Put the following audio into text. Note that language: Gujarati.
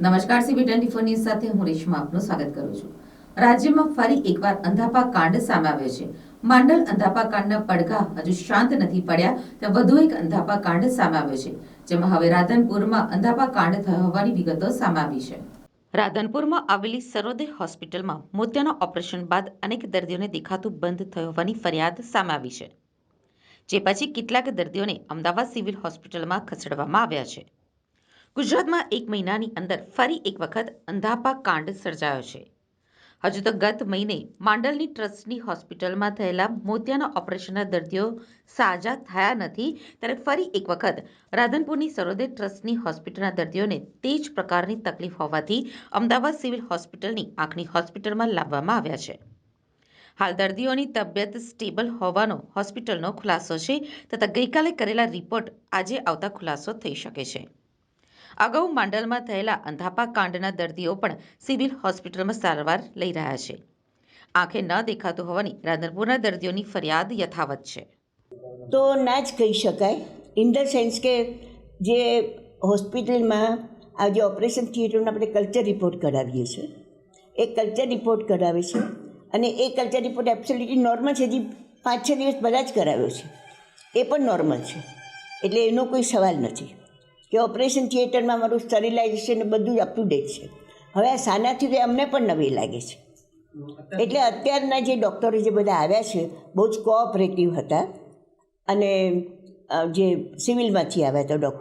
નમસ્કાર સીબી ટ્વેન્ટી ફોર ન્યૂઝ સાથે હું રેશમા આપનું સ્વાગત કરું છું. રાજ્યમાં ફરી એકવાર અંધાપા કાંડ સામે આવ્યો છે. માંડલ અંધાપા કાંડના પડઘા હજુ શાંત નથી પડ્યા ત્યાં વધુ એક અંધાપા કાંડ સામે આવ્યો છે, જેમાં હવે રાધનપુરમાં અંધાપા કાંડ થયો હોવાની વિગતો સામે આવી છે. રાધનપુરમાં આવેલી સરોદય હોસ્પિટલમાં મોતિયાના ઓપરેશન બાદ અનેક દર્દીઓને દેખાતું બંધ થયો હોવાની ફરિયાદ સામે આવી છે, જે પછી કેટલાક દર્દીઓને અમદાવાદ સિવિલ હોસ્પિટલમાં ખસેડવામાં આવ્યા છે. ગુજરાતમાં એક મહિનાની અંદર ફરી એક વખત અંધાપા કાંડ સર્જાયો છે. હજુ તો ગત મહિને માંડલની ટ્રસ્ટની હોસ્પિટલમાં થયેલા મોતિયાના ઓપરેશનના દર્દીઓ સાજા થયા નથી, ત્યારે ફરી એક વખત રાધનપુરની સરોદય ટ્રસ્ટની હોસ્પિટલના દર્દીઓને તે જ પ્રકારની તકલીફ હોવાથી અમદાવાદ સિવિલ હોસ્પિટલની આંખની હોસ્પિટલમાં લાવવામાં આવ્યા છે. હાલ દર્દીઓની તબિયત સ્ટેબલ હોવાનો હોસ્પિટલનો ખુલાસો છે, તથા ગઈકાલે કરેલા રિપોર્ટ આજે આવતા ખુલાસો થઈ શકે છે. અગાઉ માંડલમાં થયેલા અંધાપા કાંડના દર્દીઓ પણ સિવિલ હોસ્પિટલમાં સારવાર લઈ રહ્યા છે. આંખે ન દેખાતું હોવાની રાધનપુરના દર્દીઓની ફરિયાદ યથાવત છે. તો ના જ કહી શકાય. ઇન ધ સેન્સ કે જે હોસ્પિટલમાં આ જે ઓપરેશન થિયેટરનો આપણે કલ્ચર રિપોર્ટ કરાવીએ છીએ. એ કલ્ચર રિપોર્ટ કરાવે છે અને એ કલ્ચર રિપોર્ટ એબ્સોલ્યુટલી નોર્મલ છે. હજી પાંચ છ દિવસ બધા જ કરાવ્યો છે. એ પણ નોર્મલ છે. એટલે એનો કોઈ સવાલ નથી. કે ઓપરેશન થિયેટરમાં મારું સ્ટરીલાઇઝેશન બધું જ અપ ટુ ડેટ છે. હવે આ સાનાથી અમને પણ નવી લાગે છે. એટલે અત્યારના જે ડૉક્ટરો જે બધા આવ્યા છે, બહુ જ કોઓપરેટિવ હતા. અને જે સિવિલમાંથી આવ્યા હતા ડૉક્ટર.